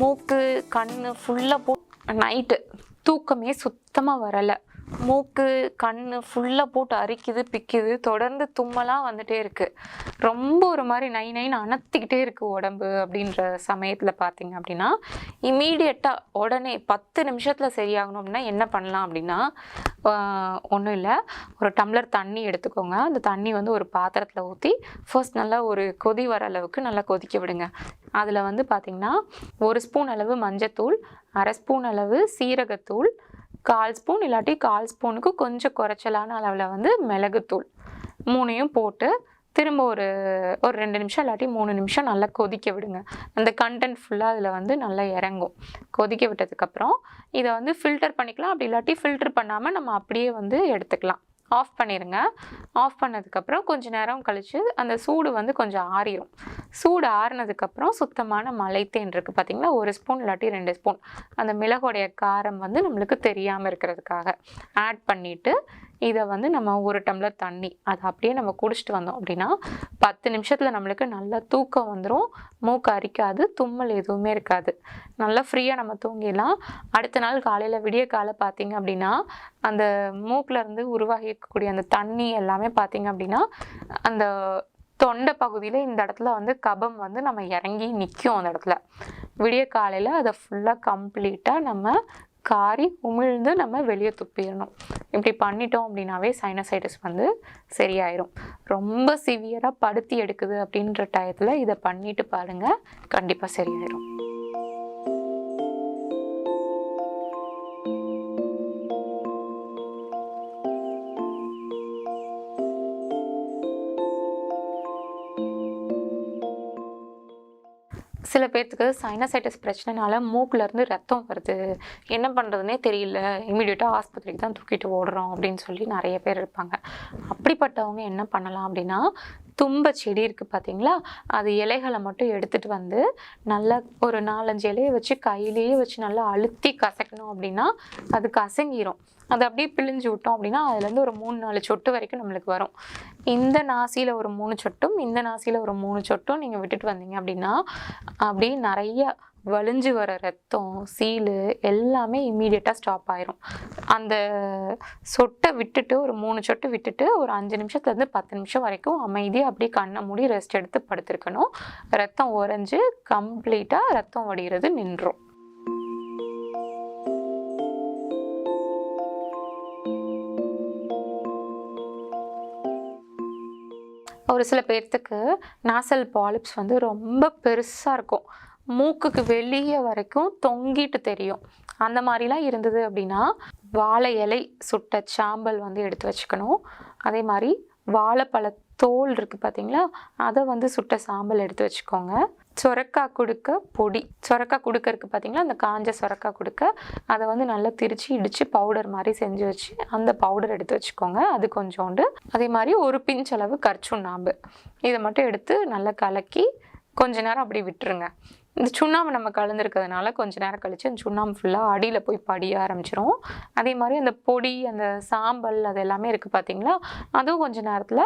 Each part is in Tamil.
மூக்கு கண் ஃபுல்லாக போ நைட்டு தூக்கமே சுத்தமாக வரலை. மூக்கு கண் ஃபுல்லாக போட்டு அரிக்குது பிக்குது. தொடர்ந்து தும்மலாம் வந்துட்டே இருக்குது ரொம்ப ஒரு மாதிரி நை நைன்னு அணத்திக்கிட்டே இருக்குது உடம்பு அப்படின்ற சமயத்தில் பார்த்தீங்க அப்படின்னா இமீடியட்டாக உடனே பத்து நிமிஷத்தில் சரியாகணும் அப்படின்னா என்ன பண்ணலாம் அப்படின்னா ஒன்றும் இல்லை. ஒரு டம்ளர் தண்ணி எடுத்துக்கோங்க. அந்த தண்ணி வந்து ஒரு பாத்திரத்தில் ஊற்றி ஃபர்ஸ்ட் நல்லா ஒரு கொதி வர அளவுக்கு நல்லா கொதிக்க விடுங்க. அதில் வந்து பார்த்திங்கன்னா ஒரு ஸ்பூன் அளவு மஞ்சத்தூள் அரை ஸ்பூன் அளவு சீரகத்தூள் கால் ஸ்பூன் இல்லாட்டி கால் ஸ்பூனுக்கு கொஞ்சம் குறைச்சலான அளவில் வந்து மிளகுத்தூள் மூணையும் போட்டு திரும்ப ஒரு ஒரு ரெண்டு நிமிஷம் இல்லாட்டி மூணு நிமிஷம் நல்லா கொதிக்க விடுங்க. அந்த கண்டென்ட் ஃபுல்லாக அதில் வந்து நல்லா இறங்கும். கொதிக்க விட்டதுக்கப்புறம் இதை வந்து ஃபில்டர் பண்ணிக்கலாம். அப்படி இல்லாட்டி ஃபில்டர் பண்ணாமல் நம்ம அப்படியே வந்து எடுத்துக்கலாம். ஆஃப் பண்ணிடுங்க ஆஃப் பண்ணதுக்கப்புறம் கொஞ்சம் நேரம் கழித்து அந்த சூடு வந்து கொஞ்சம் ஆறிடும் சூடு ஆறுனதுக்கப்புறம் சுத்தமான மலைத்தேன் இருக்குது பார்த்தீங்களா ஒரு ஸ்பூன் இல்லாட்டி ரெண்டு ஸ்பூன். அந்த மிளகுடைய காரம் வந்து நம்மளுக்கு தெரியாமல் இருக்கிறதுக்காக ஆட் பண்ணிவிட்டு இதை வந்து நம்ம ஒரு டம்ளர் தண்ணி அதை அப்படியே நம்ம குடிச்சிட்டு வந்தோம் அப்படின்னா பத்து நிமிஷத்தில் நம்மளுக்கு நல்லா தூக்கம் வந்துடும் மூக்கு அரிக்காது தும்மல் எதுவுமே இருக்காது. நல்லா ஃப்ரீயாக நம்ம தூங்கிடலாம். அடுத்த நாள் காலையில் விடிய காலை பார்த்தீங்க அப்படின்னா அந்த மூக்கில் இருந்து உருவாகி இருக்கக்கூடிய அந்த தண்ணி எல்லாமே பார்த்தீங்க அப்படின்னா அந்த தொண்டை பகுதியில் இந்த இடத்துல வந்து கபம் வந்து நம்ம இறங்கி நிற்கும் அந்த இடத்துல. விடிய காலையில் அதை ஃபுல்லாக கம்ப்ளீட்டாக நம்ம காரி உமிழ்ந்து நம்ம வெளியே துப்பிடணும். இப்படி பண்ணிட்டோம் அப்படின்னாவே சைனசைட்டிஸ் வந்து சரியாயிரும். ரொம்ப சிவியராக படுத்தி எடுக்குது அப்படின்ற டயத்தில் இதை பண்ணிட்டு பாருங்கள் கண்டிப்பாக சரியாயிரும். சில பேர்த்துக்கு சைனசைட்டிஸ் பிரச்சனைனால மூக்குலேருந்து ரத்தம் வருது. என்ன பண்ணுறதுனே தெரியல. இமீடியட்டாக ஆஸ்பத்திரிக்கு தான் தூக்கிட்டு ஓடுறோம் அப்படின்னு சொல்லி நிறைய பேர் இருப்பாங்க. அப்படிப்பட்டவங்க என்ன பண்ணலாம் அப்படின்னா தும்ப செடி இருக்குது பார்த்தீங்களா அது இலைகளை மட்டும் எடுத்துகிட்டு வந்து நல்லா ஒரு நாலஞ்சு இலையை வச்சு கையிலேயே வச்சு நல்லா அழுத்தி கசக்கணும் அப்படின்னா அது கசங்கிரும் அது அப்படியே பிழிஞ்சு விட்டோம் அப்படின்னா அதுலேருந்து ஒரு மூணு நாலு சொட்டு வரைக்கும் நம்மளுக்கு வரும். இந்த நாசியில் ஒரு மூணு சொட்டும் இந்த நாசியில் ஒரு மூணு சொட்டும் நீங்கள் விட்டுட்டு வந்தீங்க அப்படின்னா அப்படியே நிறைய வலிஞ்சு வர ரத்தம் சீலு எல்லாமே இம்மீடியட்டாக ஸ்டாப் ஆயிரும். அந்த சொட்டை விட்டுட்டு ஒரு மூணு சொட்டு விட்டுட்டு ஒரு அஞ்சு நிமிஷத்துலேருந்து பத்து நிமிஷம் வரைக்கும் அமைதியாக அப்படியே கண்ணை மூடி ரெஸ்ட் எடுத்து படுத்திருக்கணும். ரத்தம் உறைஞ்சு கம்ப்ளீட்டாக ரத்தம் வடிகிறது நின்றும். ஒரு சில பேர்த்துக்கு நாசல் பாலிப்ஸ் வந்து ரொம்ப பெருசாக இருக்கும். மூக்குக்கு வெளியே வரைக்கும் தொங்கிட்டு தெரியும். அந்த மாதிரிலாம் இருந்தது அப்படின்னா வாழை இலை சுட்ட சாம்பல் வந்து எடுத்து வச்சுக்கணும். அதே மாதிரி வாழைப்பழ தோல் இருக்குது பார்த்தீங்களா அதை வந்து சுட்ட சாம்பல் எடுத்து வச்சுக்கோங்க. சொரக்காய் கொடுக்க பொடி. சொரக்காய் குடுக்க இருக்குது பார்த்தீங்களா அந்த காஞ்ச சொரக்காய் கொடுக்க. அதை வந்து நல்லா திரிச்சு இடித்து பவுடர் மாதிரி செஞ்சு வச்சு அந்த பவுடர் எடுத்து வச்சுக்கோங்க. அது கொஞ்சோண்டு. அதே மாதிரி ஒரு பிஞ்ச் அளவு கர்ச்சுண்ணாம்பு இதை மட்டும் எடுத்து நல்லா கலக்கி கொஞ்ச நேரம் அப்படி விட்டுருங்க. இந்த சுண்ணாம்பு நம்ம கலந்துருக்கிறதுனால கொஞ்ச நேரம் கழித்து அந்த சுண்ணாம்பு ஃபுல்லாக அடியில் போய் படிய ஆரம்பிச்சிரும். அதே மாதிரி அந்த பொடி அந்த சாம்பல் அது எல்லாமே இருக்குது பார்த்தீங்களா அதுவும் கொஞ்ச நேரத்தில்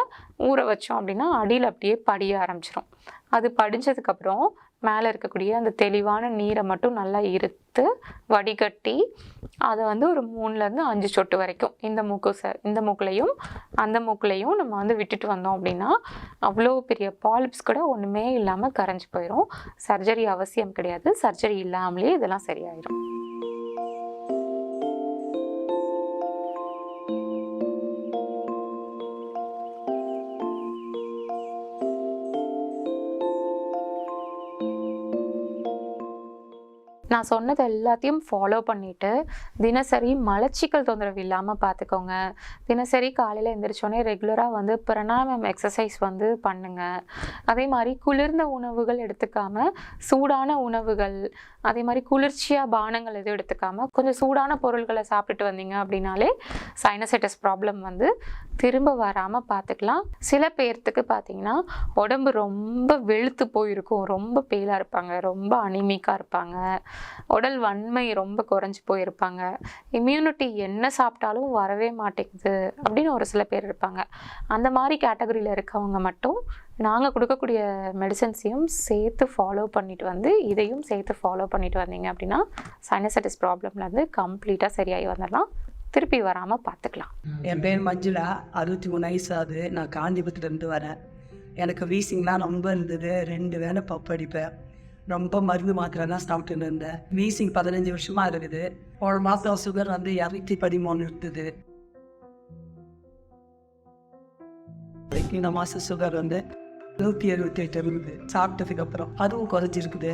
ஊற வச்சோம் அப்படின்னா அடியில் அப்படியே படிய ஆரம்பிச்சிரும். அது படிஞ்சதுக்கப்புறம் மேலே இருக்கக்கூடிய அந்த தெளிவான நீரை மட்டும் நல்லா இருத்து வடிகட்டி அதை வந்து ஒரு மூணுலேருந்து அஞ்சு சொட்டு வரைக்கும் இந்த மூக்கு ச இந்த மூக்குலையும் அந்த மூக்குலையும் நம்ம வந்து விட்டுட்டு வந்தோம் அப்படின்னா அவ்வளோ பெரிய பாலிப்ஸ் கூட ஒன்றுமே இல்லாமல் கரைஞ்சி போயிடும் சர்ஜரி அவசியம் கிடையாது. சர்ஜரி இல்லாமலே இதெல்லாம் சரியாயிடும் நான் சொன்னது எல்லாத்தையும் ஃபாலோ பண்ணிவிட்டு தினசரி மலச்சிக்கல் தொந்தரவு இல்லாமல் பார்த்துக்கோங்க தினசரி காலையில் எந்திரிச்சோடனே ரெகுலராக வந்து பிரணாமம் எக்ஸசைஸ் வந்து பண்ணுங்க. அதே மாதிரி குளிர்ந்த உணவுகள் எடுத்துக்காமல் சூடான உணவுகள் அதே மாதிரி குளிர்ச்சியாக பானங்கள் எதுவும் எடுத்துக்காம கொஞ்சம் சூடான பொருள்களை சாப்பிட்டுட்டு வந்தீங்க அப்படின்னாலே சைனசைட்டஸ் ப்ராப்ளம் வந்து திரும்ப வராமல் பார்த்துக்கலாம். சில பேர்த்துக்கு பார்த்தீங்கன்னா உடம்பு ரொம்ப வெளுத்து போயிருக்கும். ரொம்ப பேலாக இருப்பாங்க. ரொம்ப அனிமிக்காக இருப்பாங்க. உடல் வன்மை ரொம்ப குறைஞ்சி போயிருப்பாங்க. இம்யூனிட்டி என்ன சாப்பிட்டாலும் வரவே மாட்டேங்குது அப்படின்னு ஒரு சில பேர் இருப்பாங்க. அந்த மாதிரி கேட்டகரியில் இருக்கவங்க மட்டும் நாங்கள் கொடுக்கக்கூடிய மெடிசன்ஸையும் சேர்த்து ஃபாலோ பண்ணிட்டு வந்து இதையும் சேர்த்து ஃபாலோ பண்ணிட்டு வந்தீங்க அப்படின்னா சைனசைட்டிஸ் ப்ராப்ளம்லேருந்து கம்ப்ளீட்டாக சரியாகி வந்துடலாம். திருப்பி வராமல் பார்த்துக்கலாம். என் பேர் மஞ்சுளா. அறுபத்தி மூணு வயசு ஆகுது. நான் காஞ்சிபுரத்துலேருந்து வரேன். எனக்கு வீசிங்லாம் ரொம்ப இருந்தது. ரெண்டு வேலை பப்பு அடிப்பேன். ரொம்ப மருந்து மாத்திரை தான் சாப்பிட்டுன்னு இருந்தேன். வீசிங் பதினஞ்சு வருஷமாக இருக்குது. ஒரு மாதம் சுகர் வந்து இரநூத்தி பதிமூணு இருந்தது. இந்த மாதம் சுகர் வந்து நூற்றி எழுபத்தி எட்டு இருந்தது சாப்பிட்டதுக்கு அப்புறம் அதுவும் குறைஞ்சிருக்குது.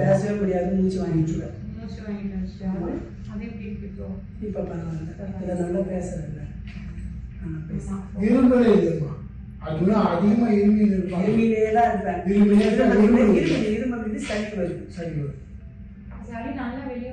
பேசவே முடியாது மூச்சு வாங்கிட்டு இப்போ? பரவாயில்ல. இதை நல்லா பேசுறேன் இருமலே இல்லைம்மா அதிகமா இருப்பாங்க. தான் இருப்பேன் இருமிலே தான் இருமல் இது சளி வருது சரி வரும். சளி நல்லா வெளியே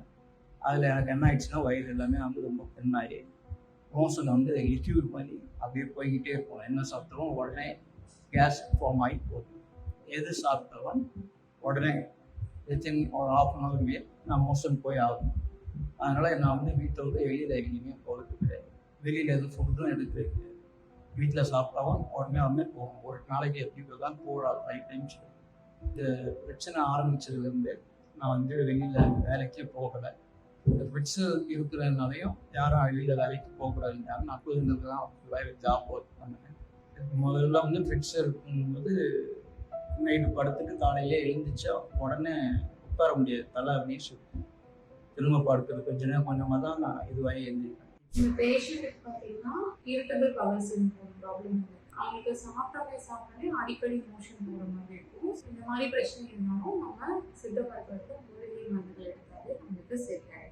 அதில் எனக்கு என்ன ஆயிடுச்சுன்னா வயிறு எல்லாமே வந்து ரொம்ப பெண்ணாகி மோஷன் வந்து லிக்யூட் பண்ணி அப்படியே போய்கிட்டே இருக்கும். என்ன சாப்பிட்டாலும் உடனே கேஸ் ஃபார்ம் ஆகி போகுது. எது சாப்பிட்டாலும் உடனே வித்தின் ஒரு ஆஃப் அன் ஹவர்லேயே நான் மோஷன் போய் ஆகணும். அதனால் நான் வந்து வீட்டை விட்டு வெளியில் எங்கேயுமே போகிறது கிடையாது. வெளியில் எதுவும் ஃபுட்டும் எடுக்கிறது வீட்டில் சாப்பிட்டாவும் உடனே வந்து போகும் ஒரு நாளைக்கு எப்படி தான் போகிறாரு ஃபைவ் டைம்ஸ் இந்த பிரச்சனை ஆரம்பித்ததுலேருந்து நான் வந்து வெளியில் வேலைக்கே போகலை. இந்த பிரச்சனை இருக்கிறதுனாலையும் யாரும் வெளியில் வேலைக்கு போகக்கூடாதுன்றாங்க நான் தான் வேலை ஜாப் ஒர்க் பண்ணுவேன் முதல்ல வந்து ஃபிட்ஸ் இருக்கும்போது நைட்டு படுத்துட்டு காலையிலே எழுந்திரிச்சா உடனே உட்கார முடியாது. தலை அப்படின்னு சொல்லி திரும்ப படுக்கிறது கொஞ்ச நேரம் கொஞ்சமாக தான் நான் இதுவாகி எழுந்திருக்கேன் பேஷண்ட்டுக்கு பார்த்தீங்கன்னா இரிட்டபிள் பவர் சிண்ட்ரோம் ப்ராப்ளம் அவங்களுக்கு சாப்பிட்டாலே சாப்பிட்டாலே அடிக்கடி மோஷன் போகிற மாதிரி இருக்கும். இந்த மாதிரி பிரச்சனை இருந்தாலும் நம்ம சித்த மருத்துவத்தை மூலிகை மருந்துகள் எடுத்தாலே நம்மளுக்கு செட்